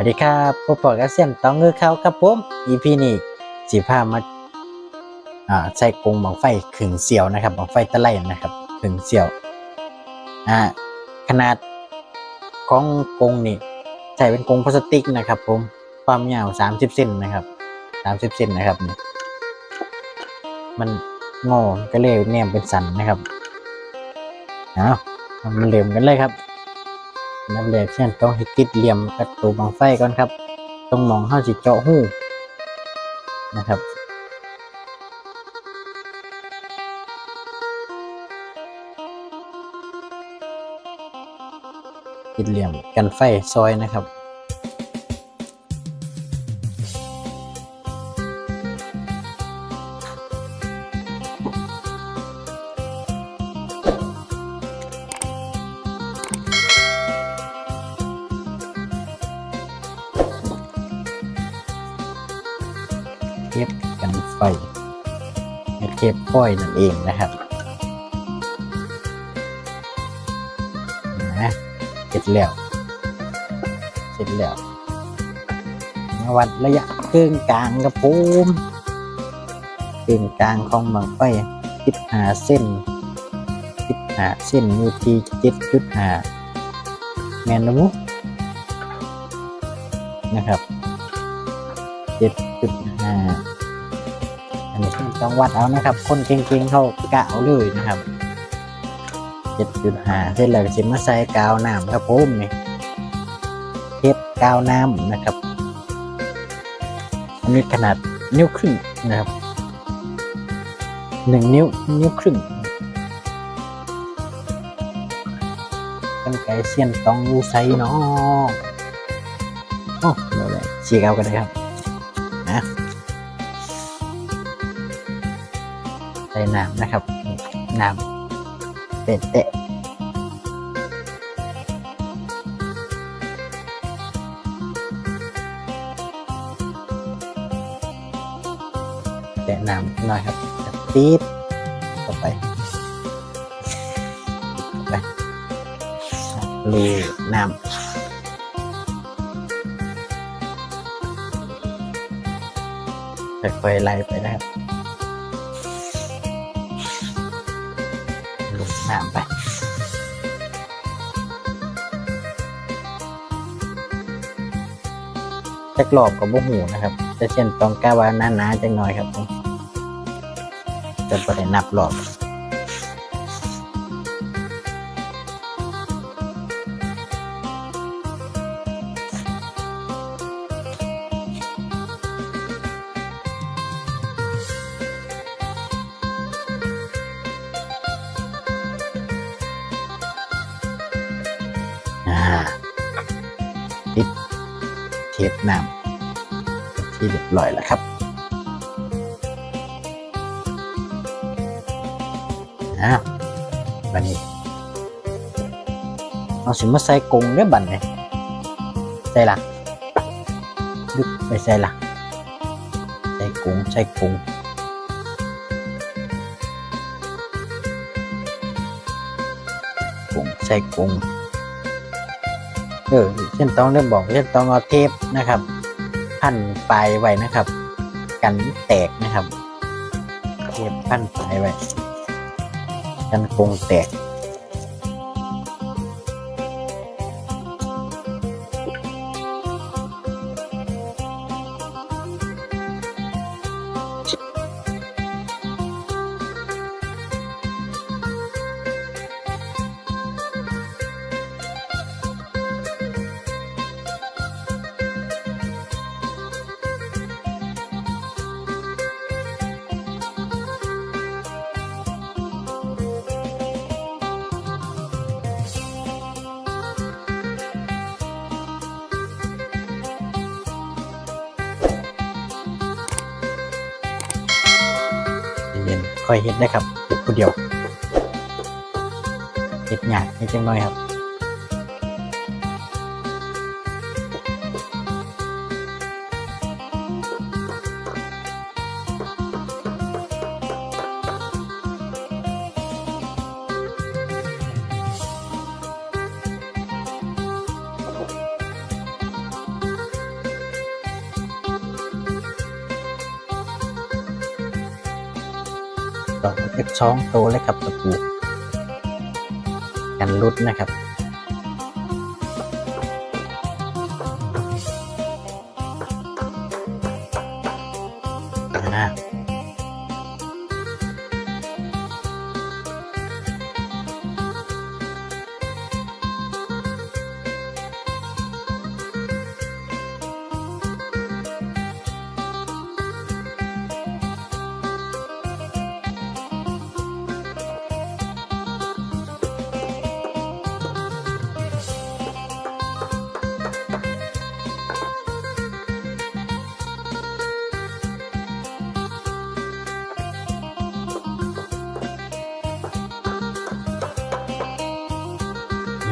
วัสดีครับพบปกับเสียนต้องเงือเขาครับผม EP นี้สีผ้ามาอ่าใส่กรงบังไฟขึงเสียวนะครับบังไฟตะไลนะครับขึงเสียวอ่าขนาดของกรงนี่ใส่เป็นกรงพลาสติกนะครับ ผมความยาว30เซนนะครับ30เซนนะครับนี่มันงอก็เลยแนมเป็นสันนะครับเอามันเริ่ยมกันเลยครับ นับแรกเช่นต้องให้ติดเหลี่ยมประตูบังไฟก่อนครับ ต้องมองเข้าสิเจาะหูนะครับติดเหลี่ยมกันไฟซอยนะครับ เทปกันไฟเทปก้อยนั่นเองนะครับนะเสร็จแล้วเสร็จแล้ววัดระยะครึ่งกลางกับผมครึ่งกลางของบังไฟ15เส้น15เส้นอยู่ที่7.5แมนนะมุนะครับเจ็ดจุด ต้องวัดเอานะครับ คนเก่งๆเขากะเอาเลยนะครับเจ็ดจุดห้าเสร็จแล้วก็จะมาใส่กาวน้ำครับผมนี่เทปกาวน้ำนะครับอันนี้ขนาดนิ้วครึ่งนะครับหนึ่งนิ้วนิ้วครึ่งกันไกรเสียนต้องยู่ไซเนาะโอ้เดี๋ยวเลยฉีกเอากันเลยครับนะ ส่น้ำนะครับน้ำเตะเตะแตะน้ำหน่อยครับปี๊ดเข้าไปไปลูน้ำค่อยๆไล่ไปนะครับ น้ำไปจักรอบกับบุหูนะครับจะเช่นตองกล้าว่าหนาๆจังหน่อยครับผมจะประเด็นนับหลอบ เทปน้ำที่เรียบร้อยแล้วครับอ่าบันนี้เอาสิมาใส่กรงได้อบันเลยใส่ละดึกไปใส่ละใส่กงใส่กงกงใส่กรง เออเช่นต้องเริ่มบอกเช่นต้องเอาเทปนะครับพันปลายไว้นะครับ กันแตกนะครับ เทปพันปลายไว้กันคงแตก ค่อยเฮ็ดได้ครับเฮ็ดผู้เดียวเฮ็ดยากนิดจังน้อยครับ ต่อเล็กช่องโตแลยครับตะปูกันรุดนะครับ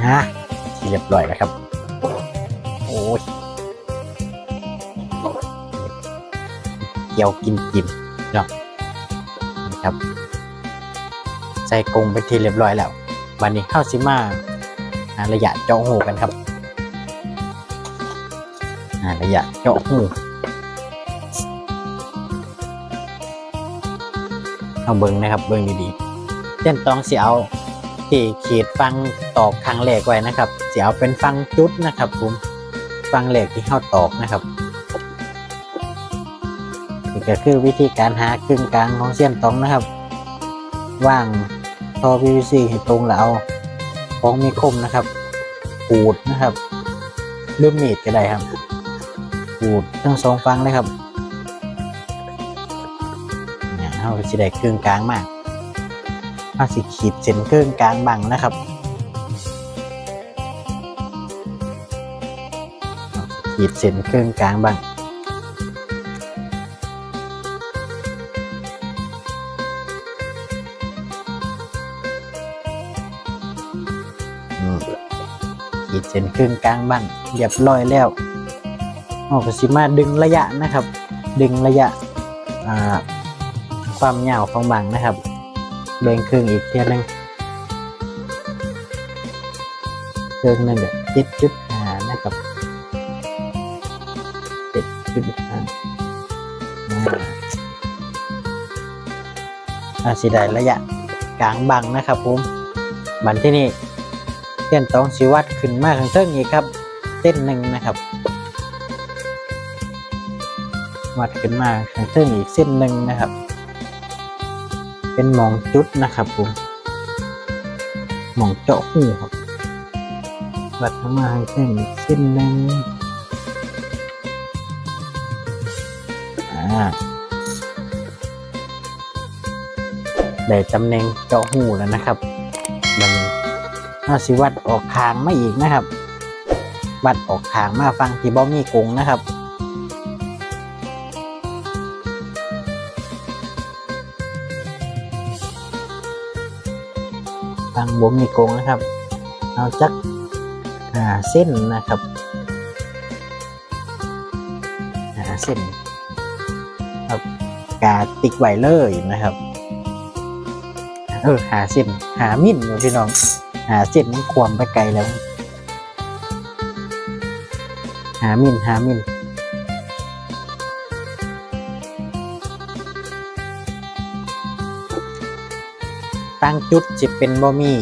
นะที่เรียบร้อยแล้วครับ โอ้ยเกี่ยวกินกินเนาะนี่ครับ ใส่กรงเป็นที่เรียบร้อยแล้ว วันนี้เข้าซิมาระยะเจาะหูกันครับระยะเจาะหูเอาเบิ้งนะครับเบิ้งดีๆเส้นตองเสียเอา ที่ขีดฟังตอกครั้งแรกไว้นะครับจะเอาเป็นฟังจุดนะครับผมฟังแรกที่เข้าตอกนะครับนี่ก็คือวิธีการหากึ่งกลางของเส้นตองนะครับว่างท่อ PVC ให้ตรงแล้วเอาของมีคมนะครับขูดนะครับเลื่อมมีดก็ได้ครับขูดทั้งสองฟังเลยครับเนี่ยเราจะได้กึ่งกลางมาก เอาสิขีดเส้นครึ่งกลางบังนะครับขีดเส้นครึ่งกลางบังขีดเส้นครึ่งกลางบังเรียบร้อยแล้วเอกสิมาดึงระยะนะครับ ดึงระยะอ่าความยาวของบังนะครับ แบ่งครึ่งอีกเทียหนึงเครึ่องนึงเดี๋ยวเจ็ดจุดห้านะครับเจ็ดจุดห้าอาสีได้ระยะกลางบังนะครับผมบันที่นี่เส้นตองสีวัดขึ้นมากข้างเทิงอีกครับ เส้นหนึ่งนะครับวัดขึ้นมาข้างเทิงอีกเส้นหนึ่งนะครับ เป็นหมองจุดนะครับผมหมองเจาะหูครับวัดเข้ามาให้เส้นเส้นหนึ่งอ่าได้ตำแหน่งเจาะหูแล้วนะครับมันน่าสิวัดออกคางมาอีกนะครับ วัดออกคางมาฟังที่บ่มีกงนะครับ ฟังบ่มีกงนะครับ เอาจักหาเส้นนะครับหาเส้นครับกาติกไว้เลยนะครับเออหาเส้นหามิ่นพี่น้อง หาเส้นมันความไปไกลแล้ว หามิ่นหามิ่น ตั้งจุดจะเป็นบ่มี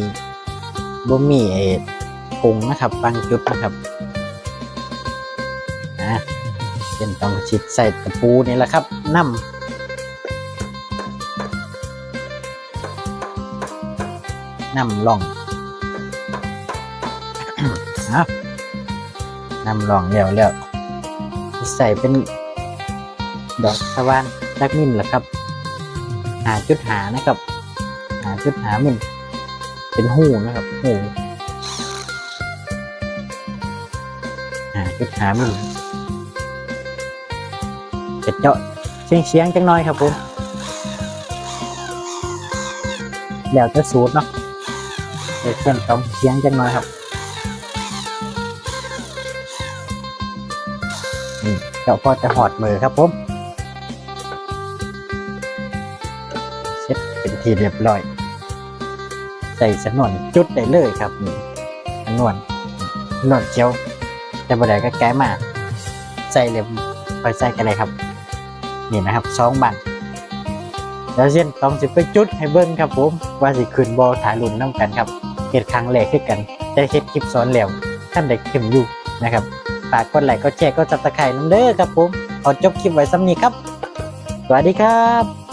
บ่มีเออกงนะครับตั้งจุดนะครับนะเป็นต้องชิดใส่ตะปูนี่แหละครับน้ำนำลองเอานำลองแล้วแล้วใส่เป็นดอกสวานดักมินแหละครับหาจุดหานะครับ จุดหามินเป็นหูนะครับหูหาจุดหามินจะเจาะเสียงเสียงจังน้อยครับผมแล้วจะสูตรเนาะเดี๋ยวเพื่อนต้องเสียงจังน้อยครับนี่เจาะพอจะหอดมือครับผมเสร็จเป็นทีเรียบร้อย ใส่สนวนจุดได้เลยครับนี่สนวนสนวนเจียวแต่บดได้ก็แก้มาใส่เรียบไปใส่กันเลยครับ นี่นะครับสองบังแล้วเส้นต้องสิไปจุดให้เบิ่งครับผม ว่าสิขึ้นบ่ถ่ายรุ่นน้ำกันครับเฮ็ดครั้งแรกคือกันแต่เฮ็ดคลิปสอนแล้วท่านได้เข้มอยู่นะครับฝากกดไลค์กดแชร์กด Subscribe นำเด้อครับผม ขอจบคลิปไว้ซ้ำนี้ครับ สวัสดีครับ